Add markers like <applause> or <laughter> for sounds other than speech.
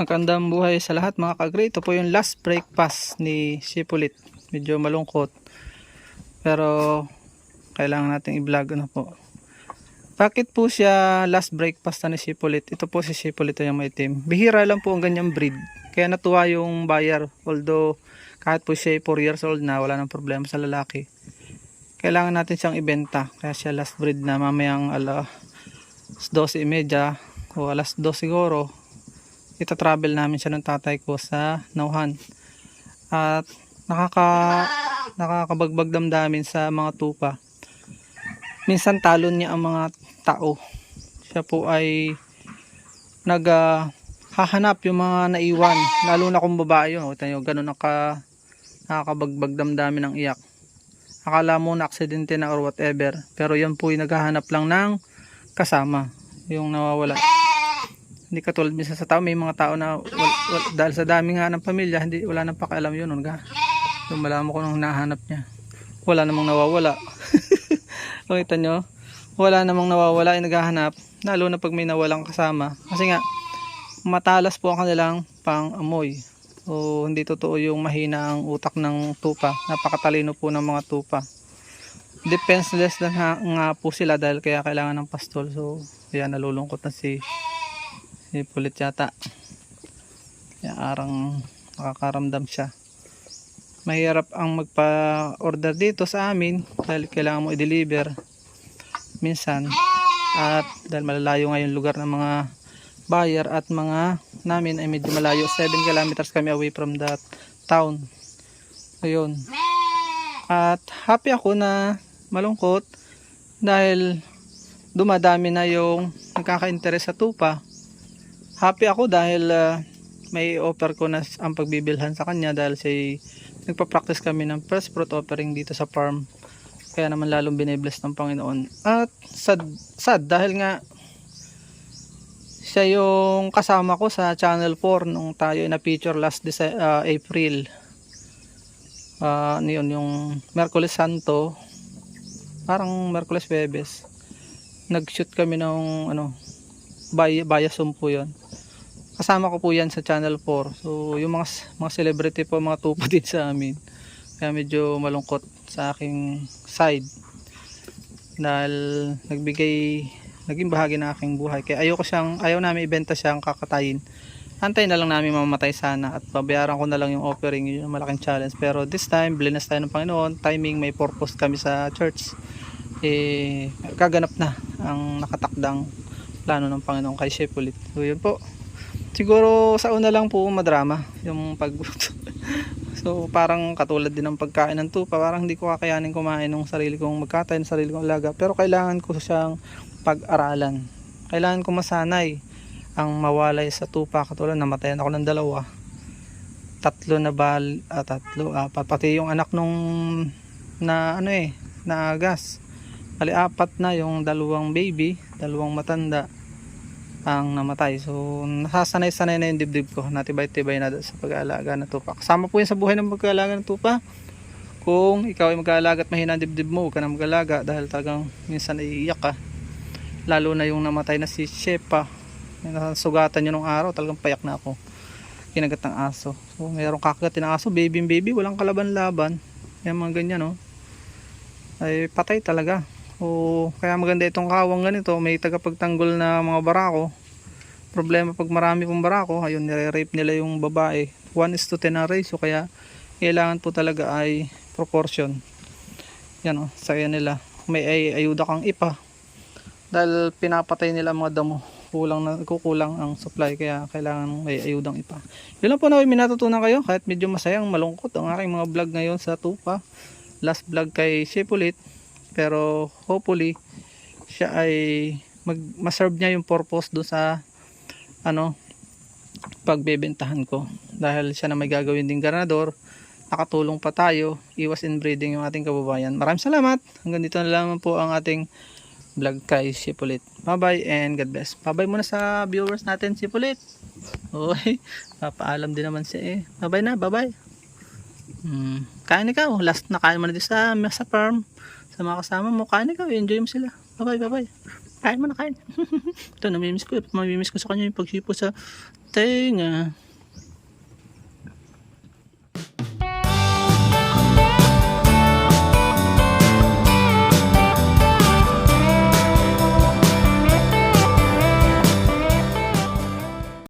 Magandang buhay sa lahat mga kagre. Ito po yung last breakfast ni Sipulit. Medyo malungkot. Pero kailangan nating i-vlog ano po. Bakit po siya last breakfast na ni Sipulit? Ito po si Sipulit yung may team. Bihira lang po ang ganyang breed. Kaya natuwa yung buyer. Although kahit po siya 4 years old na, wala nang problema sa lalaki. Kailangan natin siyang ibenta. Kaya siya last breed na mamayang alas 12.30 o alas 2 siguro ita-travel namin siya ng tatay ko sa Nauhan. At nakaka nakakabagbag damdamin sa mga tupa. Minsan talon niya ang mga tao. Siya po ay nag ah, hahanap yung mga naiwan, lalo na kung babae yun. Kita nyo, ganun naka, nakakabagbag damdamin ng iyak. Akala mo na aksidente na or whatever. Pero yan po ay naghahanap lang ng kasama. Yung nawawala hindi katulad minsan sa tao may mga tao na wal, wal, dahil sa dami nga ng pamilya hindi wala nang pakialam yun nga yung malaman ko nung nahanap niya. Wala namang nawawala. <laughs> Makita nyo wala namang nawawala ay naghahanap lalo na pag may nawalang kasama. Kasi nga matalas po ang kanilang pang amoy o hindi totoo yung mahina ang utak ng tupa. Napakatalino po ng mga tupa. Defenseless lang nga, nga po sila dahil kaya kailangan ng pastol. So yan nalulungkot na si si pulit yata. Kaya arang nakakaramdam siya. Mahirap ang magpa-order dito sa amin dahil kailangan mo i-deliver minsan. At dahil malalayo nga yung lugar ng mga buyer at mga namin ay medyo malayo. 7 kilometers kami away from that town. Ayun. At happy ako na malungkot dahil dumadami na yung nagkaka-interest sa tupa happy ako dahil ah, may offer ko na ang pagbibilhan sa kanya dahil siya nagpa-practice kami ng first fruit offering dito sa farm. Kaya naman lalong binibless ng Panginoon. At sad, sad dahil nga siya yung kasama ko sa channel 4 nung tayo na feature last Dece- ah, April. Ano yun yung Merkulis Santo. Parang Merkulis Webes nag-shoot kami ng ano bay, bayasum po yun. Kasama ko po yan sa channel 4 so yung mga mga celebrity po mga tupa <laughs> din sa amin. Kaya medyo malungkot sa aking side. Dahil nagbigay naging bahagi ng aking buhay. Kaya ayoko siyang ayaw namin ibenta siyang kakatayin. Antay na lang namin mamamatay sana at babayaran ko na lang yung offering yun yung malaking challenge. Pero this time blinas tayo ng Panginoon. Timing may purpose kami sa church. Eh kaganap na ang nakatakdang plano ng Panginoon kay Chef ulit. So yun po. Siguro sa una lang po madrama yung pag <laughs> so parang katulad din ng pagkain ng tupa parang hindi ko kakayanin kumain ng sarili kong magkatay sarili kong alaga. Pero kailangan ko siyang pag-aralan. Kailangan ko masanay ang mawalay sa tupa katulad namatayan ako ng dalawa. Tatlo na bal ah, tatlo apat. Pati yung anak nung na ano eh na gas Bali, apat na yung dalawang baby dalawang matanda ang namatay. So, nasasanay-sanay na yung dibdib ko. Natibay-tibay na sa pag-aalaga ng tupa. Kasama po yan sa buhay ng pag-aalaga ng tupa. Kung ikaw ay mag-aalaga at mahina ang dibdib mo, huwag ka na mag-aalaga dahil talagang minsan ay iyak ka. Lalo na yung namatay na si Shepa. Nasugatan yun ng araw, talagang payak na ako. Kinagat ng aso. So, mayroong kakagatin ng aso, baby baby, walang kalaban-laban. Yan mga ganyan, no. Ay patay talaga. O kaya maganda itong kawang ganito, may tagapagtanggol na mga barako. Problema pag marami pong barako, ayun nire-rape nila yung babae. 1 is to 10 ang ratio kaya kailangan po talaga ay proportion. Yan o, saya nila. May ay, ayuda kang ipa. Dahil pinapatay nila mga damo. Kulang na, kukulang ang supply kaya kailangan may ayudang ipa. Yun lang po na may minatutunan kayo kahit medyo masayang malungkot ang aking mga vlog ngayon sa Tupa. Last vlog kay Shepulit pero hopefully siya ay mag maserve niya yung purpose do sa ano pagbebentahan ko. Dahil siya na may gagawin ding ganador nakatulong pa tayo iwas inbreeding yung ating kababayan. Maraming salamat! Hanggang dito na lang po ang ating vlog kay Sipulit bye bye and God bless. Bye bye muna sa viewers natin Sipulit okay <laughs> papaalam din naman siya eh. Bye bye na bye bye hmm. kain ikaw. Last na kain mo na din sa, sa farm sa mga kasama mo, kain ikaw, enjoy mo sila. Bye bye, bye bye. Kain mo na, kain. <laughs> Ito, namimiss ko. Mamimiss ko sa kanya yung pagsipo sa tenga.